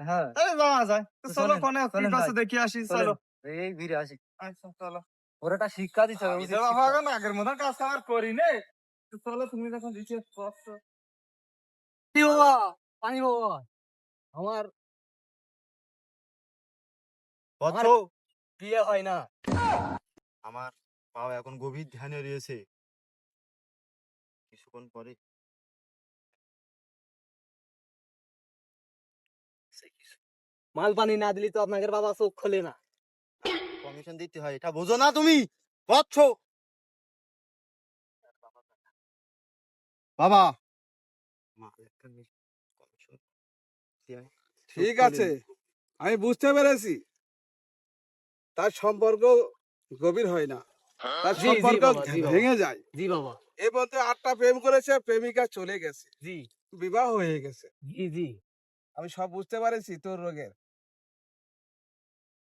হ্যাঁ। যাওয়া যায়। তো তো চলো কোনে কাছে দেখি আসি চলো। এই ঘুরে আসি। আচ্ছা চলো ওর শিক্ষা দিতে হবে আমি উচিত তো বাবা শিক্ষা। এখন আগের মতন কাজ আমার করি নে। চলো তুমি যখন রিচার্জ বাবা? পানি বাবা? আমার বৎস বিয়ে হয় না। আমার বাবা এখন গভীর ধ্যানে রয়েছে। কিছুক্ষণ পরে মাল পানি না দিলে তো আপনাদের বাবা চোখ খোলে না। কমিশন দিতে হয় এটা বোঝো না তুমি? বৎস বাবা। ঠিক আছে আমি বুঝতে পেরেছি। তার সম্পর্ক গভীর হয় না। তার সম্পর্ক। ভেঙে যায়। জি বাবা। এ বলতে আটটা প্রেম করেছে প্রেমিকা চলে গেছে। জি। বিবাহ হয়ে গেছে। জি জি। আমি সব বুঝতে পারেছি তোর রোগের।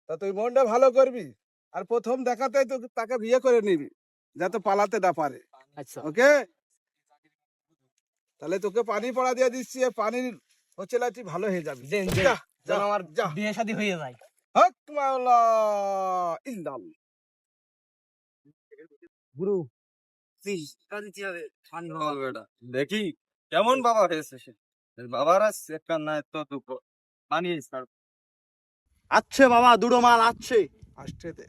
তা তুই মনটা ভালো করবি আর প্রথম দেখাতেই তো তাকে বিয়ে করে নিবি যাতে পালাতে না পারে। আচ্ছা। ওকে? তাহলে তোকে পানি পড়া দিয়ে দিচ্ছি পানির হচ্ছে লাঠি ভালো হয়ে যাবে। দেন দেন। যা, যেন আমার যা। বিয়ে শাদী হয়ে যায়। হক মাওলা ইল্লাল গুরু দেখি কেমন বাবা হয়েছে সে। বাবার না তো দুঃখ পানি আছে বাবা দুটো মাল আছে। আসছে দে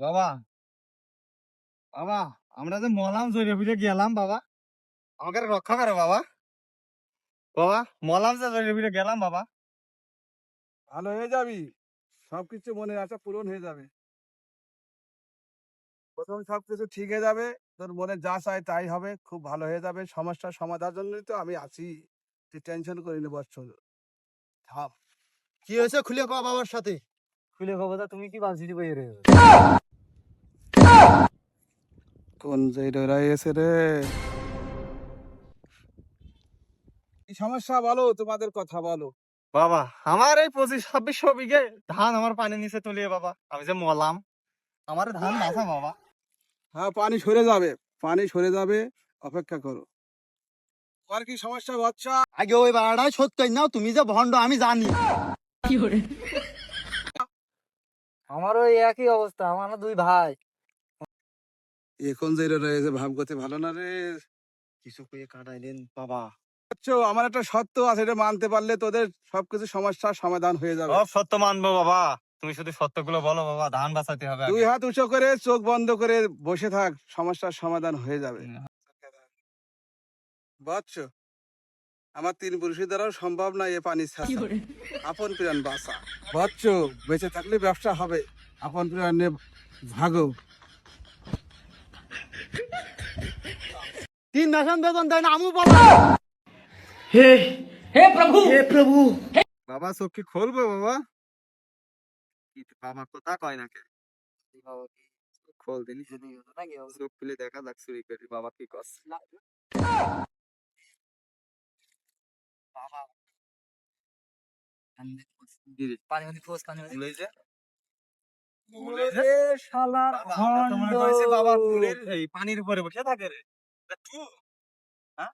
বাবা বাবা আমরা যে মলাম জড়িয়ে বুঝে গেলাম বাবা। আমাকে রক্ষা করো বাবা। বাবা মলাম যে জড়িয়ে বুঝে গেলাম বাবা। ভালো হয়ে যাবি। সবকিছু মনের আশা পূরণ হয়ে যাবে। প্রথম সবকিছু ঠিক হয়ে যাবে। তোর মনে যা চাই তাই হবে। খুব ভালো হয়ে যাবে। সমস্যার সমাধানের জন্যই তো আমি আছি। তুই টেনশন করি না বৎসর থাম। কি হয়েছে? খুলে কও বাবার সাথে। খুলে খবর তুমি কি বাঁচি দিবে রে কোন যে ডরাই এসে রে? কি সমস্যা বলো তোমাদের কথা বলো। বাবা আমার এই পঁচিশ ছাব্বিশশো বিঘে ধান আমার পানি নিচে তলিয়ে বাবা। আমি যে মলাম আমার ধান বাঁচা বাবা। হ্যাঁ পানি সরে যাবে পানি সরে যাবে অপেক্ষা করো। আর কি সমস্যা বাচ্চা? আগে ওই বাড়াটাই সত্যি নাও তুমি যে ভন্ড আমি জানি। আমারও একই অবস্থা আমারও দুই ভাই। এখন যে রয়েছে ভাব করতে ভালো না রে। কিছু কয়ে কাটাইলেন বাবা। আচ্ছা আমার একটা সত্য আছে এটা মানতে পারলে তোদের সবকিছু সমস্যার সমাধান হয়ে যাবে। সব সত্য মানবো বাবা। তুমি শুধু সত্যগুলো বলো বাবা। ধান বাঁচাতে হবে দুই হাত উঁচু করে চোখ বন্ধ করে বসে থাক সমস্যার সমাধান হয়ে যাবে। বাচ্চ আমার তিন পুরুষের দ্বারাও সম্ভব না এ পানি ছাড়া। আপন প্রাণ বাঁচা। বাচ্চ বেঁচে থাকলে ব্যবসা হবে। আপন প্রাণে ভাগো তিন মাসন বেতন দেয় না আমু বাবা বাবা চোখ কি খুলবো বাবা। কি বাবা কথা কয় না কে? খোল দিলি। চোখ খুলে দেখা যাক চুরি করি বাবা কি করছে। দিদি, পানি পানি ফোস পানি পানি ভুলে শালার বাবা, বাবা ফুলের এই পানির উপরে বসে থাকে রে। হ্যাঁ?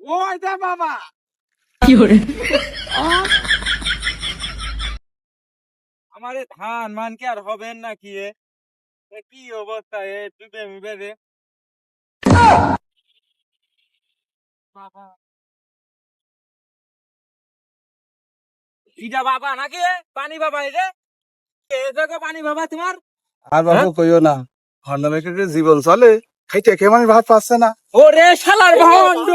ওই দে বাবা। আমার এ ধান মান কি আর হবেন নাকি এ? এ কি অবস্থা এ? ডুবে মুবে রে বাবা। ইটা বাবা নাকি? পানি বাবা এই রে এ দেখো পানি বাবা তোমার? আর বাবু কইও না জীবন চলে খাইতে কেমন ভাত পাচ্ছে না। ওরে শালার ভন্ড